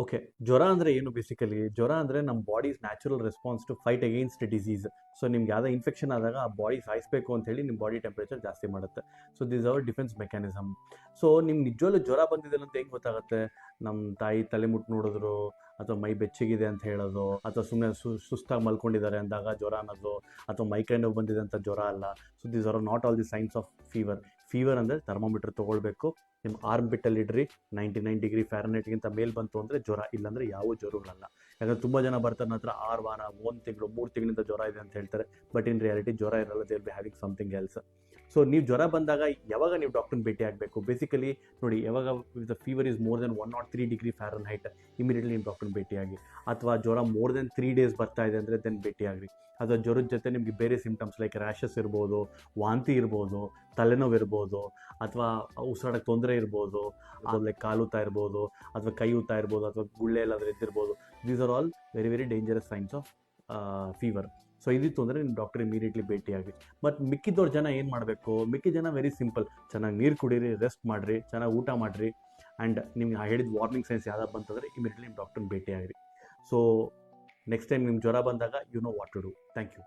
Okay ಜ್ವರ ಅಂದರೆ ಏನು ಬೇಸಿಕಲಿ ಜ್ವರ ಅಂದರೆ ನಮ್ಮ body's natural response to fight against disease so ನಿಮ್ಗೆ ಯಾವುದೇ ಇನ್ಫೆಕ್ಷನ್ ಆದಾಗ ಆ ಬಾಡಿ ಸಾಯಿಸಬೇಕು ಅಂತ ಹೇಳಿ ನಿಮ್ಮ ಬಾಡಿ ಟೆಂಪ್ರೇಚರ್ ಜಾಸ್ತಿ ಮಾಡುತ್ತೆ. So this our defence mechanism so ನಿಮ್ಗೆ ನಿಜವಾಗ್ಲೂ ಜ್ವರ ಬಂದಿದೆ ಅಂತ ಹೆಂಗೆ ಗೊತ್ತಾಗುತ್ತೆ? ನಮ್ಮ ತಾಯಿ ತಲೆ ಮುಟ್ಟು ನೋಡಿದ್ರು, ಅಥವಾ ಮೈ ಬೆಚ್ಚಗಿದೆ ಅಂತ ಹೇಳೋದು, ಅಥವಾ ಸುಮ್ಮನೆ ಸು, ಸುಸ್ತಾಗಿ ಮಲ್ಕೊಂಡಿದ್ದಾರೆ ಅಂದಾಗ ಜ್ವರ ಅನ್ನೋದು, ಅಥವಾ ಮೈ ಕೈ ನೋವು ಬಂದಿದೆ ಅಂತ ಜ್ವರ ಅಲ್ಲ. So this are not all the signs of fever fever ಅಂದರೆ ಥರ್ಮೋಮೀಟರ್ ತೊಗೊಳ್ಬೇಕು. ನಿಮ್ಮ ಆರ್ಮ್ ಬಿಟ್ಟಲ್ಲಿ ಇಡ್ರಿ ನೈಂಟಿ ನೈನ್ ಡಿಗ್ರಿ ಫ್ಯಾರನೈಟ್ಗಿಂತ ಮೇಲೆ ಬಂತು ಅಂದರೆ ಜ್ವರ, ಇಲ್ಲಾಂದರೆ ಯಾವ ಜ್ವರಗಳಲ್ಲ. ಯಾಕಂದ್ರೆ ತುಂಬ ಜನ ಬರ್ತಾರೆ ನನ್ನ ಹತ್ರ ಆರು ವಾರ ಒಂದು ತಿಂಗಳು, ಮೂರು ತಿಂಗಳಿಂದ ಜ್ವರ ಇದೆ ಅಂತ ಹೇಳ್ತಾರೆ ಬಟ್ ಇನ್ ರಿಯಾಲಿಟಿ ಜ್ವರ ಇರಲ್ಲ they'll be having something else so ನೀವು ಜ್ವರ ಬಂದಾಗ ಯಾವಾಗ ನೀವು ಡಾಕ್ಟರ್ನ ಭೇಟಿ ಆಗಬೇಕು? ಬೇಸಿಕಲಿ ನೋಡಿ, ಯಾವಾಗ the fever is more than one not three degree Fahrenheit immediately ನೀವು ಡಾಕ್ಟರ್ನ ಭೇಟಿಯಾಗಿ ಅಥವಾ ಜ್ವರ ಮೋರ್ ದೆನ್ ತ್ರೀ ಡೇಸ್ ಬರ್ತಾ ಇದೆ ಅಂದರೆ ದೆನ್ ಭೇಟಿಯಾಗ್ರಿ ಅಥವಾ ಜ್ವರದ ಜೊತೆ ನಿಮಗೆ ಬೇರೆ ಸಿಮ್ಟಮ್ಸ್ ಲೈಕ್ ರ್ಯಾಷಸ್ ಇರ್ಬೋದು, ವಾಂತಿ ಇರ್ಬೋದು, ತಲೆನೋವು ಇರ್ಬೋದು, ಅಥವಾ ಉಸಿರಾಡಕ್ಕೆ ತೊಂದರೆ ಇರ್ಬೋದು ಲೈಕ್ ಕಾಲುತ್ತಾ ಇರ್ಬೋದು, ಅಥವಾ ಕೈ ಊತಾ ಇರ್ಬೋದು, ಅಥವಾ ಗುಳ್ಳೆ ಎಲ್ಲಾದ್ರೂ ಎದ್ದಿರ್ಬೋದು. These all very very dangerous signs of fever so ಇದಿತ್ತು ಅಂದರೆ ನಿಮ್ಮ ಡಾಕ್ಟರ್ ಇಮಿಡಿಯೇಟ್ಲಿ ಭೇಟಿಯಾಗಿ. ಬಟ್ ಮಿಕ್ಕಿದವ್ರ ಜನ ಏನು ಮಾಡಬೇಕು? ಮಿಕ್ಕಿದ ಜನ ವೆರಿ ಸಿಂಪಲ್ ಚೆನ್ನಾಗಿ ನೀರು ಕುಡೀರಿ ರೆಸ್ಟ್ ಮಾಡಿರಿ, ಚೆನ್ನಾಗಿ ಊಟ ಮಾಡಿರಿ. ಆ್ಯಂಡ್ ನಿಮ್ಗೆ ಹೇಳಿದ ವಾರ್ನಿಂಗ್ ಸೈನ್ಸ್ ಯಾವ್ದು ಬಂತಂದರೆ ಇಮಿಡಿಯೇಟ್ಲಿ ನಿಮ್ಮ ಡಾಕ್ಟರ್ನ ಭೇಟಿಯಾಗಿರಿ. ಸೊ ನೆಕ್ಸ್ಟ್ ಟೈಮ್ ನಿಮ್ಮ ಜ್ವರ ಬಂದಾಗ you know what to do thank you